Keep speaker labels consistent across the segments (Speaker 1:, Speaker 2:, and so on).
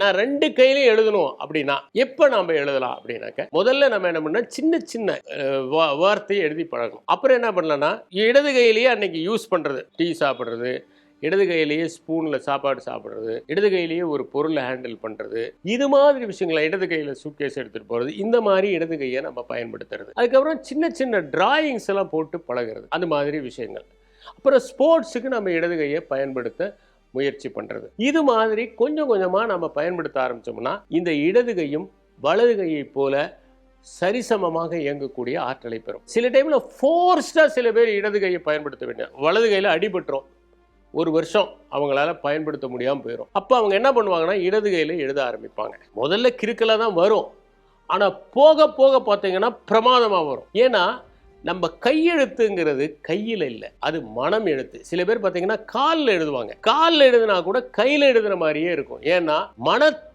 Speaker 1: நான் ரெண்டு கையிலையும் எழுதணும் அப்படின்னா எப்போ நம்ம எழுதலாம் அப்படின்னாக்க முதல்ல நம்ம என்ன பண்ணால் சின்ன சின்ன வார்த்தையை எழுதி பழகணும். அப்புறம் என்ன பண்ணலன்னா இடது கையிலேயே அன்னைக்கு யூஸ் பண்ணுறது டீ சாப்பிட்றது இடது கையிலேயே ஸ்பூனில் சாப்பாடு சாப்பிட்றது இடது கையிலேயே ஒரு பொருளை ஹேண்டில் பண்ணுறது இது மாதிரி விஷயங்களை இடது கையில் சூட்கேஸ் எடுத்துகிட்டு போகிறது இந்த மாதிரி இடது கையை நம்ம பயன்படுத்துறது. அதுக்கப்புறம் சின்ன சின்ன டிராயிங்ஸ் எல்லாம் போட்டு பழகிறது அந்த மாதிரி விஷயங்கள். அப்புறம் ஸ்போர்ட்ஸுக்கு நம்ம இடது கையை பயன்படுத்த முயற்சி பண்ணுறது இது மாதிரி கொஞ்சம் கொஞ்சமாக நம்ம பயன்படுத்த ஆரம்பித்தோம்னா இந்த இடது கையும் வலது கையை போல சரிசமமாக இயங்கக்கூடிய ஆற்றலை பெறும். சில டைமில் ஃபோர்ஸ்டாக சில பேர் இடது கையை பயன்படுத்த வேண்டிய வலது கையில் அடிபட்டுரும். ஒரு வருஷம் அவங்களால பயன்படுத்த முடியாமல் போயிடும் அப்போ அவங்க என்ன பண்ணுவாங்கன்னா இடது கையில் எழுத ஆரம்பிப்பாங்க. முதல்ல கிறுக்கலாக தான் வரும். ஆனால் போக போக பார்த்தீங்கன்னா பிரமாதமாக வரும். ஏன்னா நம்ம கையெழுத்துங்கிறது கையில் இல்லை அது மனம் எழுத்து. சில பேர் பார்த்தீங்கன்னா காலில் எழுதுவாங்க. காலில் எழுதுனா கூட கையில் எழுதுன மாதிரியே இருக்கும். ஏன்னா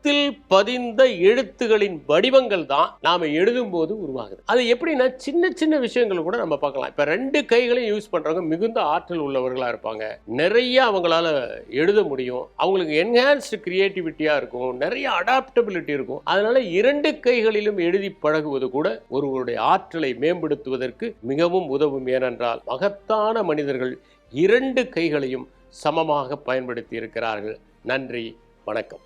Speaker 1: எழுத்தில் பதிந்த எழுத்துகளின் வடிவங்கள் தான் நாம எழுதும் போது உருவாகுது. அது எப்படின்னா சின்ன சின்ன விஷயங்கள் கூட நம்ம பார்க்கலாம். இப்போ ரெண்டு கைகளையும் யூஸ் பண்றவங்க மிகுந்த ஆற்றல் உள்ளவர்களா இருப்பாங்க. நிறைய அவங்களால எழுத முடியும். அவங்களுக்கு என்ஹான்ஸ்டு கிரியேட்டிவிட்டியா இருக்கும். நிறைய அடாப்டபிலிட்டி இருக்கும். அதனால இரண்டு கைகளிலும் எழுதி பழகுவது கூட ஒருவருடைய ஆற்றலை மேம்படுத்துவதற்கு மிகவும் உதவும். ஏனென்றால் மகத்தான மனிதர்கள் இரண்டு கைகளையும் சமமாக பயன்படுத்தி இருக்கிறார்கள். நன்றி வணக்கம்.